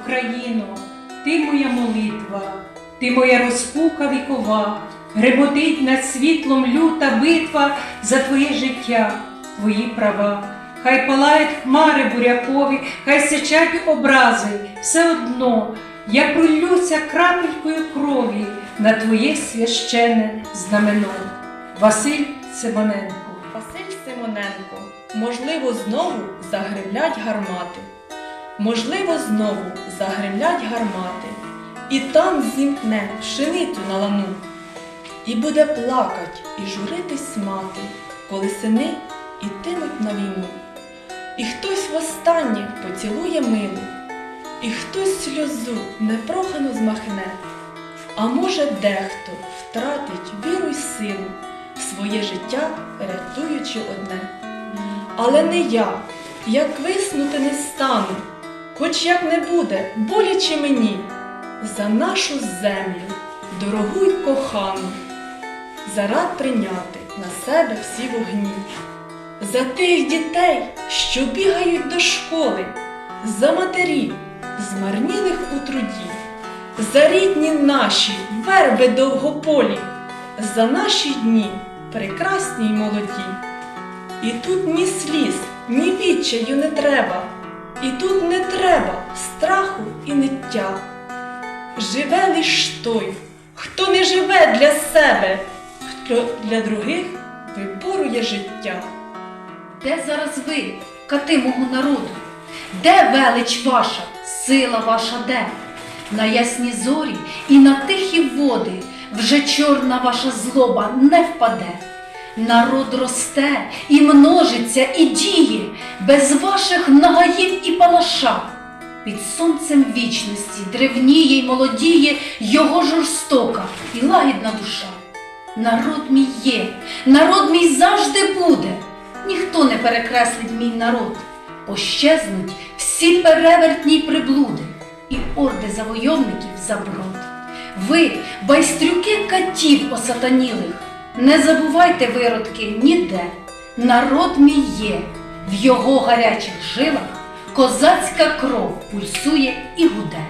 Україно, ти моя молитва, ти моя розпука вікова, греботить над світлом люта битва за твоє життя, твої права. Хай палають хмари бурякові, хай сичать образи, все одно я пролюся крапелькою крові на твоє священне знамено. Василь Симоненко. Василь Симоненко, можливо, знову загримлять гармати. Можливо, знову загримлять гармати, і там зімкне пшеницю на лану. І буде плакать і журитись мати, коли сини ітимуть на війну. І хтось востаннє поцілує милу, і хтось сльозу непрохану змахне. А може, дехто втратить віру й силу, своє життя рятуючи одне. Але не я, як виснути не стану, хоч як не буде, боляче мені, за нашу землю, дорогу й кохану, зарад прийняти на себе всі вогні, за тих дітей, що бігають до школи, за матерів, змарнілих у труді, за рідні наші верби довгополі, за наші дні прекрасні й молоді. І тут ні сліз, ні відчаю не треба, і тут не треба страху і ниття. Живе лиш той, хто не живе для себе, хто для других виборує життя. Де зараз ви, кати мого народу? Де велич ваша, сила ваша де? На ясні зорі і на тихі води вже чорна ваша злоба не впаде. Народ росте і множиться, і діє без ваших нагаїв і палаша. Під сонцем вічності древніє й молодіє його жорстока і лагідна душа. Народ мій є, народ мій завжди буде. Ніхто не перекреслить мій народ. Пощезнуть всі перевертні приблуди і орди завойовників заброд. Ви, байстрюки катів осатанілих, не забувайте виродки ніде. Народ мій є, в його гарячих жилах козацька кров пульсує і гуде.